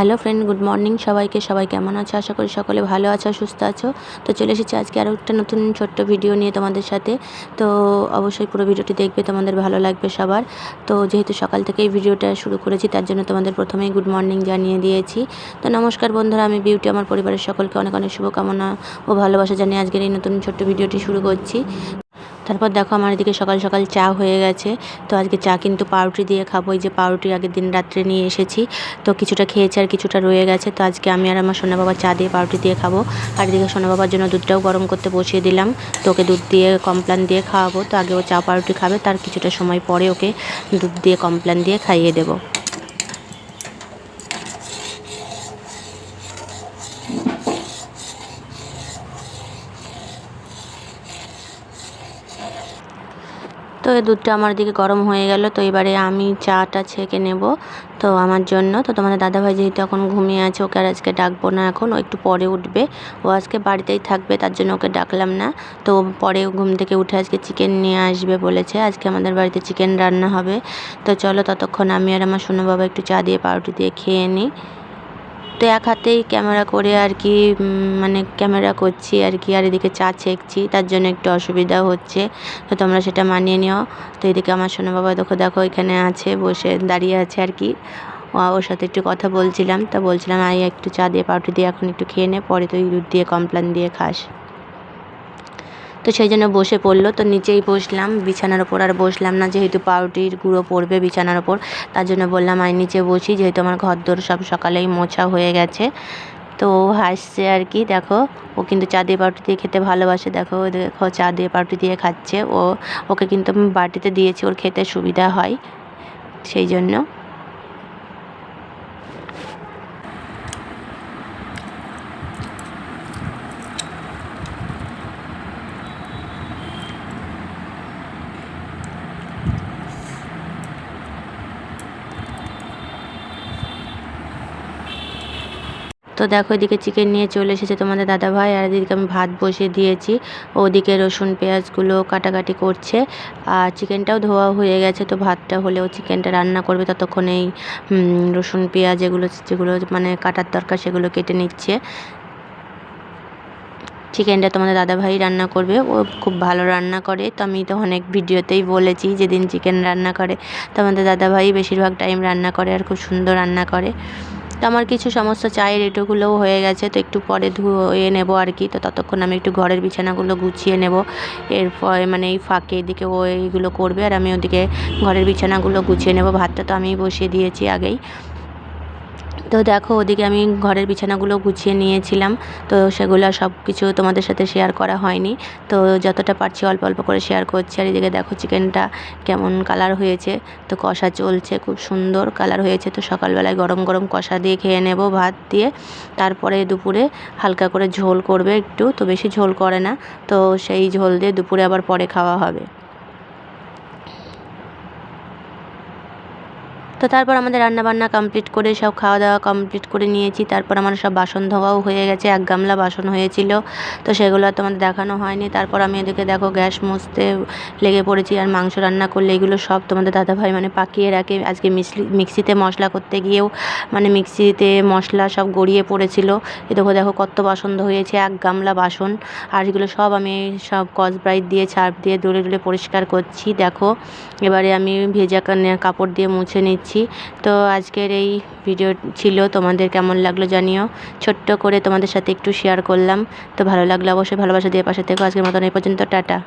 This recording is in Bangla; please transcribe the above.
হ্যালো ফ্রেন্ড, গুড মর্নিং সবাইকে। সবাই কেমন আছো? আশা করি সকলে ভালো আছো, সুস্থ আছো। তো চলে এসেছি আজকে আরও একটা নতুন ছোট্ট ভিডিও নিয়ে তোমাদের সাথে। তো অবশ্যই পুরো ভিডিওটি দেখবে, তোমাদের ভালো লাগবে সবার। তো যেহেতু সকাল থেকেই ভিডিওটা শুরু করেছি, তার জন্য তোমাদের প্রথমেই গুড মর্নিং জানিয়ে দিয়েছি। তো নমস্কার বন্ধুরা, আমি বিউটি, আমার পরিবারের সকলকে অনেক অনেক শুভকামনা ও ভালোবাসা জানিয়ে আজকের এই নতুন ছোট্ট ভিডিওটি শুরু করছি। তারপর দেখো আমার এদিকে সকাল সকাল চা হয়ে গেছে। তো আজকে চা কিন্তু পাউরুটি দিয়ে খাব। এই যে পাউরুটি আগের দিন রাত্রে নিয়ে এসেছি। তো কিছুটা খেয়েছি আর কিছুটা রয়ে গেছে। তো আজকে আমি আর আমার সোনা বাবা চা দিয়ে পাউরুটি দিয়ে খাব। আর এদিকে সোনা বাবার জন্য দুধটাও গরম করতে বসিয়ে দিলাম। তো ওকে দুধ দিয়ে কমপ্লান দিয়ে খাওয়াবো। তো আগে ও চা পাউরুটি খাবে। তার কিছুটা সময় পরে ওকে দুধ দিয়ে কমপ্লান দিয়ে খাইয়ে দেবো। তো এই দুধটা আমার দিকে গরম হয়ে গেল। তো এবারে আমি চাটা ছেঁকে নেব। তো আমার জন্য। তো তোমাদের দাদাভাই যেহেতু এখন ঘুমিয়ে আছে, ওকে আর আজকে ডাকবো না এখন। ও একটু পরে উঠবে। ও আজকে বাড়িতেই থাকবে, তার জন্য ওকে ডাকলাম না। তো পরে ঘুম থেকে উঠে আজকে চিকেন নিয়ে আসবে বলেছে। আজকে আমাদের বাড়িতে চিকেন রান্না হবে। তো চলো ততক্ষণ আমি আর আমার সোনু বাবা একটু চা দিয়ে পাউরুটি দিয়ে খেয়ে নিই। তো এক হাতেই ক্যামেরা করে আর কি মানে ক্যামেরা করছি আর কি, আর এদিকে চা ছেঁকছি, তার জন্য একটু অসুবিধা হচ্ছে। তো তোমরা সেটা মানিয়ে নিও। তো এদিকে আমার সোনা বাবা দেখো দেখো এখানে আছে, বসে দাঁড়িয়ে আছে আর কি। ওর সাথে একটু কথা বলছিলাম, তা বলছিলাম আই একটু চা দিয়ে পাউটি দিয়ে এখন একটু খেয়ে নে, পরে তুই দুধ দিয়ে, কমপ্লান দিয়ে খাস। তো সেই জন্য বসে পড়ল। তো নিচেই বসলাম, বিছানার ওপর আর বসলাম না, যেহেতু পাউরুটির গুঁড়ো পড়বে বিছানার ওপর। তার জন্য বললাম আই নিচে বসি, যেহেতু আমার ঘর দোর সব সকালেই মোছা হয়ে গেছে। তো ও হাসছে আর কি, দেখো। ও কিন্তু চা দিয়ে পাউরুটি দিয়ে খেতে ভালোবাসে। দেখো দেখো, চা দিয়ে পাউরুটি দিয়ে খাচ্ছে। ও, ওকে কিন্তু আমি বাটিতে দিয়েছি, ওর খেতে সুবিধা হয়। সেই জন্য তো দেখো এদিকে চিকেন নিয়ে চলে এসেছে তোমাদের দাদা ভাই আর এদিকে আমি ভাত বসিয়ে দিয়েছি। ওদিকে রসুন, পেঁয়াজগুলো কাটাকাটি করছে। আর চিকেনটাও ধোয়া হয়ে গেছে, তো ভাতটা হলেও চিকেনটা রান্না করবে ততক্ষণ এই রসুন, পেঁয়াজ এগুলো, যেগুলো মানে কাটার দরকার সেগুলো কেটে নিচ্ছে। চিকেনটা তোমাদের দাদাভাই রান্না করবে। ও খুব ভালো রান্না করে। তো আমি তো অনেক ভিডিওতেই বলেছি যেদিন চিকেন রান্না করে তো আমাদের দাদাভাই বেশিরভাগ টাইম রান্না করে আর খুব সুন্দর রান্না করে। তো আমার কিছু সমস্ত চায়ের এটোগুলোও হয়ে গেছে, তো একটু পরে ধুয়ে নেব আর কি। তো ততক্ষণ আমি একটু ঘরের বিছানাগুলো গুছিয়ে নেব। এরপর মানে এই ফাঁকে এদিকে ও এইগুলো করবে আর আমি ওদিকে ঘরের বিছানাগুলো গুছিয়ে নেব। ভাতটা তো আমি বসিয়ে দিয়েছি আগেই। তো দেখো, ওদিকে আমি ঘরের বিছানাগুলো গুছিয়ে নিয়েছিলাম। তো সেগুলো সব কিছু তোমাদের সাথে শেয়ার করা হয়নি। তো যতটা পারছি অল্প অল্প করে শেয়ার করছি। আর এদিকে দেখো চিকেনটা কেমন কালার হয়েছে। তো কষা চলছে, খুব সুন্দর কালার হয়েছে। তো সকালবেলায় গরম গরম কষা দিয়ে খেয়ে নেব ভাত দিয়ে। তারপরে দুপুরে হালকা করে ঝোল করবে একটু। তো বেশি ঝোল করে না। তো সেই ঝোল দিয়ে দুপুরে আবার পরে খাওয়া হবে। তো তারপর আমাদের রান্নাবান্না কমপ্লিট করে সব খাওয়া দাওয়া কমপ্লিট করে নিয়েছি। তারপর আমার সব বাসন ধোয়াও হয়ে গেছে, এক গামলা বাসন হয়েছিল। তো সেগুলো আর তোমাদের দেখানো হয়নি। তারপর আমি এদিকে দেখো গ্যাস মুছতে লেগে পড়েছি আর মাংস রান্না করলে এগুলো সব তোমাদের দাদাভাই মানে পাকিয়ে রাখে। আজকে মিক্সিতে মশলা করতে গিয়েও মানে মিক্সিতে মশলা সব গড়িয়ে পড়েছিল। এ দেখো দেখো কত বাসন হয়েছে এক গামলা বাসন। আর এগুলো সব আমি সব ব্রাইট দিয়ে ছার্প দিয়ে দূরে দূরে পরিষ্কার করছি। দেখো, এবারে আমি ভেজা কাপড় দিয়ে মুছে নিচ্ছি। দিচ্ছি তো আজকের এই ভিডিও ছিল, তোমাদের কেমন লাগল জানিও। ছোট্ট করে তোমাদের সাথে একটু শেয়ার করলাম। তো ভালো লাগল, অবশ্যই ভালোবাসা দিয়ে পাশে থেকো। আজকের মতন এই পর্যন্ত, টাটা।